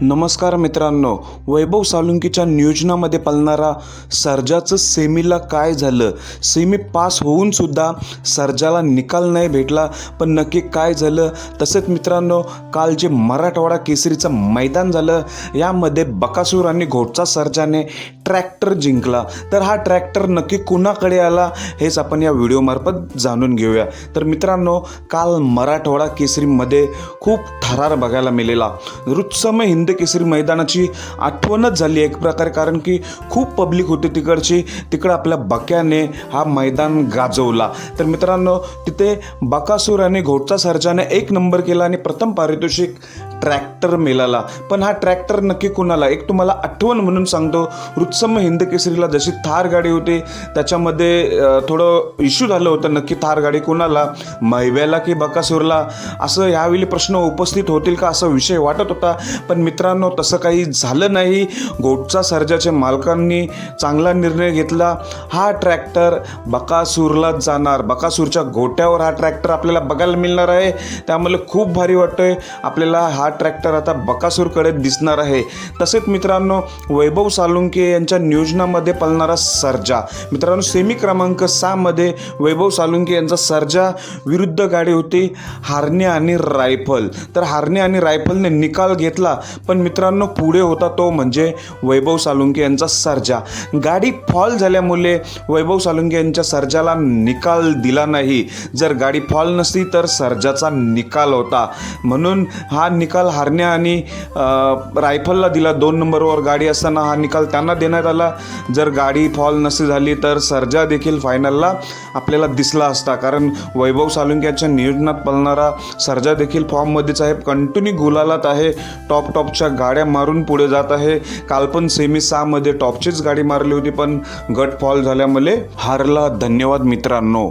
नमस्कार मित्रांनो वैभव सालुंकीच्या नियोजनामध्ये पळणारा सर्जाचं सेमीला काय झालं? सेमी पास होऊन सुद्धा सर्जाला निकाल नाही भेटला पण नक्की काय झालं? तसेच मित्रांनो काल जे मराठवाडा केसरीचं मैदान झालं यामध्ये बकासूर आणि घोटचा सर्जाने ट्रॅक्टर जिंकला. तर हा ट्रॅक्टर नक्की कुणाकडे आला हेच आपण या व्हिडिओमार्फत जाणून घेऊया. तर मित्रांनो काल मराठवाडा केसरीमध्ये खूप थरार बघायला मिळेला. रुत्सम हिंद केसरी मैदानाची आठवणच झाली. एक प्रकारे कारण की खूप पब्लिक होती तिकडची. तिकडं आपल्या बक्याने हा मैदान गाजवला. तर मित्रांनो तिथे बकासूर आणि घोटचा सरजाने एक नंबर केला आणि प्रथम पारितोषिक ट्रॅक्टर मिळाला पण हा ट्रॅक्टर नक्की कुणाला? एक तुम्हाला आठवण म्हणून सांगतो. रुत्सम हिंद केसरीला जशी थार गाडी होती त्याच्यामध्ये थोडं इश्यू झालं होतं नक्की थार गाडी कुणाला? मैव्याला की बकासूरला? असं ह्यावेळी प्रश्न उपस्थित होतील का असा विषय वाटत होता. पण मित्रांनो तसं काही झालं नाही. गोटचा सर्जाच्या मालकांनी चांगला निर्णय घेतला. हा ट्रॅक्टर बकासूरलाच जाणार. बकासूरच्या गोट्यावर हा ट्रॅक्टर आपल्याला बघायला मिळणार आहे. त्यामुळे खूप भारी वाटतंय. आपल्याला हा ट्रॅक्टर आता बकासूरकडे दिसणार आहे. तसेच मित्रांनो वैभव सालुंके यांच्या नियोजनामध्ये पलणारा सर्जा. मित्रांनो सेमी क्रमांक सहामध्ये वैभव सालुंके यांचा सर्जा विरुद्ध गाडी होती हारणे आणि रायफल. तर हारणे आणि रायफलने निकाल घेतला पण मित्रांनो पुढे होता तो म्हणजे वैभव सालुंके यांचा सर्जा. गाडी फॉल झाल्यामुळे वैभव सालुंके यांच्या सर्जाला निकाल दिला नाही. जर गाडी फॉल नसती तर सर्जाचा निकाल होता. म्हणून हा निकाल हारण्या आणि रायफलला दिला दोन नंबरवर गाडी असताना हा निकाल त्यांना देण्यात आला. जर गाडी फॉल नसती झाली तर सर्जा देखील फायनलला आपल्याला दिसला असता. कारण वैभव सालुंक्याच्या नियोजनात पळणारा सर्जा देखील फॉर्ममध्येच आहे. कंटिन्यू गुलालात आहे. टॉप टॉपच्या गाड्या मारून पुढे जात आहे. काल पण सेमी सहामध्ये टॉपचीच गाडी मारली होती पण गट फॉल झाल्यामुळे हारला. धन्यवाद मित्रांनो.